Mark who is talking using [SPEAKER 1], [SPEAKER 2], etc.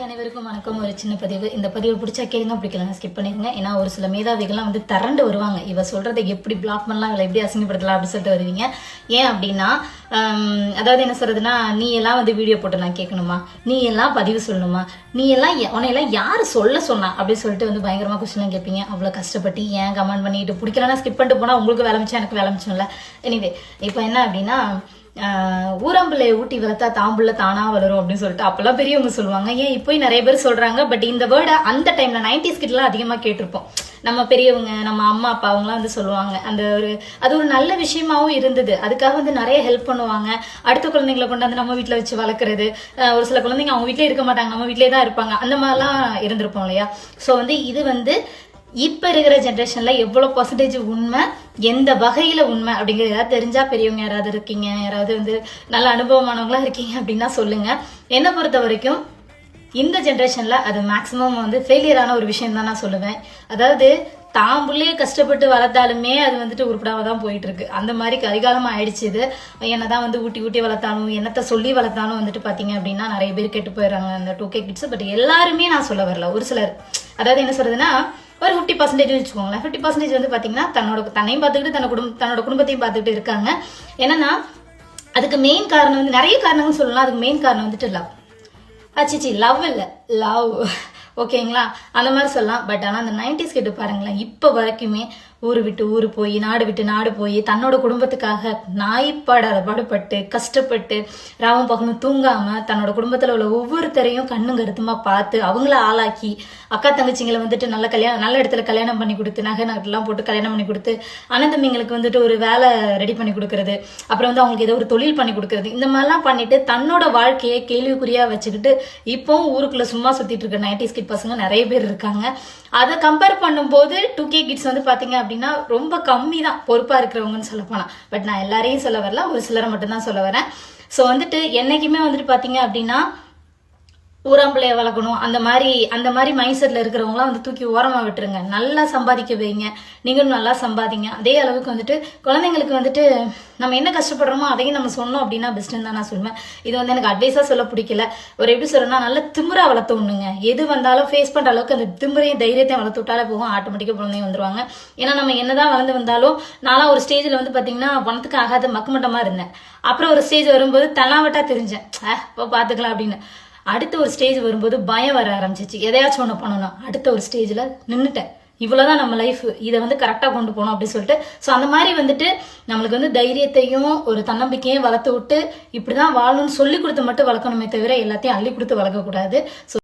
[SPEAKER 1] அனைவருக்கும் வணக்கம். ஒரு சின்ன பதிவு. இந்த பதிவு பிடிச்சா கேளுங்க பிடிக்கலங்க ஸ்கிப் பண்ணிருங்க ஏன்னா ஒரு சில மேதாவிகள்லாம் வந்து திரண்டு வருவாங்க. இவ சொல்றதை எப்படி பிளாக் பண்ணலாம் இவளை எப்படி அசிங்கப்படுத்தலாம் அப்படின்னு சொல்லிட்டு வருவீங்க. ஏன் அப்படின்னா அதாவது என்ன சொல்றதுன்னா நீ எல்லாம் வந்து வீடியோ போட்டு நான் கேட்கணுமா? நீ எல்லாம் பதிவு சொல்லணுமா? நீ எல்லாம் உன்னையெல்லாம் யார் சொல்ல சொன்னா? அப்படின்னு சொல்லிட்டு வந்து பயங்கரமா கொஸ்டின் கேட்பீங்க. அவ்வளவு கஷ்டப்பட்டு ஏன் கமெண்ட் பண்ணிட்டு பிடிக்கலன்னா ஸ்கிப் பண்ணிட்டு போனா உங்களுக்கு வேலை மிச்சம் எனக்கு வேலை எனிவே இப்போ என்ன அப்படின்னா ஊரம்பிள்ளையை ஊட்டி வளர்த்தா தாம்புள்ள தானா வளரும் அப்படின்னு சொல்லிட்டு அப்பெல்லாம் பெரியவங்க சொல்லுவாங்க. ஏன் இப்போ நிறைய பேர் சொல்றாங்க பட் இந்த வேர்டை அந்த டைம்ல நைன்டிஸ் கிட்டலாம் அதிகமா கேட்டிருப்போம். நம்ம பெரியவங்க நம்ம அம்மா அப்பா அவங்களாம் வந்து சொல்லுவாங்க. அந்த ஒரு அது ஒரு நல்ல விஷயமாவும் இருந்தது. அதுக்காக வந்து நிறைய ஹெல்ப் பண்ணுவாங்க. அடுத்த குழந்தைங்களை கொண்டாந்து நம்ம வீட்டில் வச்சு வளர்க்குறது. ஒரு சில குழந்தைங்க அவங்க வீட்டிலே இருக்க மாட்டாங்க. நம்ம வீட்டிலே தான் இருப்பாங்க. அந்த மாதிரிலாம் இருந்திருப்போம் இல்லையா? ஸோ வந்து இது வந்து இப்போ இருக்கிற ஜென்ரேஷனில் எவ்வளோ பர்சன்டேஜ் உண்மை எந்த வகையில உண்மை அப்படிங்கிறது ஏதாவது தெரிஞ்சா பெரியவங்க யாராவது இருக்கீங்க யாராவது வந்து நல்ல அனுபவமானவங்களா இருக்கீங்க அப்படின்னா சொல்லுங்க. என்னை பொறுத்த வரைக்கும் இந்த ஜென்ரேஷன்ல அது மேக்சிமம் வந்து ஃபெயிலியரான ஒரு விஷயம் தான் நான் சொல்லுவேன். அதாவது தான் புள்ளைய கஷ்டப்பட்டு வளர்த்தாலுமே அது வந்துட்டு உருப்படாம தான் போயிட்டு இருக்கு அந்த மாதிரி கரிகாலம் ஆயிடுச்சு இது. என்னதான் வந்து ஊட்டி ஊட்டி வளர்த்தாலும் என்னத்த சொல்லி வளர்த்தாலும் வந்துட்டு பாத்தீங்க அப்படின்னா நிறைய பேர் கெட்டு போயிடுறாங்க அந்த டூ கே கிட்ஸ் பட் எல்லாருமே நான் சொல்ல வரல. ஒரு சிலர் அதாவது என்ன சொல்றதுன்னா ஒரு ஃபிஃப்டி பர்சன்டேஜ் வச்சுக்கோங்களேன். ஃபிஃப்டி பர்சன்டேஜ் வந்து பார்த்தீங்கன்னா தன்னோட தன்னையும் பார்த்துக்கிட்டு தன்னோட குடும்ப தன்னோட குடும்பத்தையும் பார்த்துக்கிட்டு இருக்காங்க. என்னன்னா அதுக்கு மெயின் காரணம் வந்து நிறைய காரணங்கள் சொல்லலாம். அதுக்கு மெயின் காரணம் வந்துட்டு லவ் அச்சிச்சி லவ் இல்லை. லவ் ஓகேங்களா அந்த மாதிரி சொல்லலாம். பட் ஆனால் அந்த நைன்டிஸ் கிட்ட பாருங்களேன். இப்போ வரைக்குமே ஊர் விட்டு ஊர் போய் நாடு விட்டு நாடு போய் தன்னோட குடும்பத்துக்காக நாய்ப்பாடாத பாடுபட்டு கஷ்டப்பட்டு ராமன் பகலும் தூங்காம தன்னோட குடும்பத்தில் உள்ள ஒவ்வொருத்தரையும் கண்ணும் கருத்துமா பார்த்து அவங்கள ஆளாக்கி அக்கா தங்கச்சிங்களை வந்துட்டு நல்ல கல்யாணம் நல்ல இடத்துல கல்யாணம் பண்ணி கொடுத்து நகை நகெல்லாம் போட்டு கல்யாணம் பண்ணி கொடுத்து அனந்தமிங்களுக்கு வந்துட்டு ஒரு வேலை ரெடி பண்ணி கொடுக்கறது அப்புறம் வந்து அவங்களுக்கு ஏதோ ஒரு தொழில் பண்ணி கொடுக்கறது இந்த மாதிரிலாம் பண்ணிட்டு தன்னோட வாழ்க்கையை கேள்விக்குறியா வச்சுக்கிட்டு இப்போவும் ஊருக்குள்ள சும்மா சுத்திட்டு இருக்க நைன்டிஸ் கிட் பசங்க நிறைய பேர் இருக்காங்க. அதை கம்பேர் பண்ணும்போது டூ கே கிட்ஸ் வந்து பாத்தீங்க அப்படின்னா ரொம்ப கம்மி தான் பொறுப்பாக இருக்கிறவங்கன்னு சொல்ல போனால் பட் நான் எல்லாரையும் சொல்ல வரல. ஒரு சிலரை மட்டும்தான் சொல்ல வரேன். ஸோ வந்துட்டு என்னைக்குமே வந்துட்டு பார்த்தீங்க அப்படின்னா ஊராம்பிள்ளைய வளர்க்கணும். அந்த மாதிரி அந்த மாதிரி மைண்ட் செட்ல இருக்கிறவங்களாம் வந்து தூக்கி ஓரமாக விட்டுருங்க. நல்லா சம்பாதிக்க வைங்க. நீங்களும் நல்லா சம்பாதிங்க. அதே அளவுக்கு வந்துட்டு குழந்தைங்களுக்கு வந்துட்டு நம்ம என்ன கஷ்டப்படுறோமோ அதையும் நம்ம சொன்னோம் அப்படின்னா பெஸ்ட்டுன்னு தான் நான் சொல்லுவேன் இது வந்து எனக்கு அட்வைஸாக சொல்ல பிடிக்கல. ஒரு எப்படி சொல்றேன்னா நல்ல திமுறை வளர்த்து விடணுங்க எது வந்தாலும் ஃபேஸ் பண்ணுற அளவுக்கு அந்த திமுறையும் தைரியத்தையும் வளர்த்து விட்டாலே போகும் ஆட்டோமேட்டிக்காக குழந்தைங்க வந்துருவாங்க. ஏன்னா நம்ம என்னதான் வளர்ந்து வந்தாலும் நான்லாம் ஒரு ஸ்டேஜில் வந்து பார்த்தீங்கன்னா பணத்துக்கு ஆகாத மக்குமட்டமாக இருந்தேன். அப்புறம் ஒரு ஸ்டேஜ் வரும்போது தலாவட்டா தெரிஞ்சேன். இப்போ பார்த்துக்கலாம் அப்படின்னு. அடுத்த ஒரு ஸ்டேஜ் வரும்போது பயம் வர ஆரம்பிச்சிச்சு. எதையாச்சும் ஒன்று பண்ணணும் அடுத்த ஒரு ஸ்டேஜில் நின்றுட்டேன் இவ்வளோதான் நம்ம லைஃப் இதை வந்து கரெக்டாக கொண்டு போகணும் அப்படின்னு சொல்லிட்டு. ஸோ அந்த மாதிரி வந்துட்டு நம்மளுக்கு வந்து தைரியத்தையும் ஒரு தன்னம்பிக்கையும் வளர்த்து விட்டு இப்படி தான் வாழணும்னு சொல்லி கொடுத்து மட்டும் வளர்க்கணுமே தவிர எல்லாத்தையும் அள்ளி கொடுத்து வளர்க்கக்கூடாது ஸோ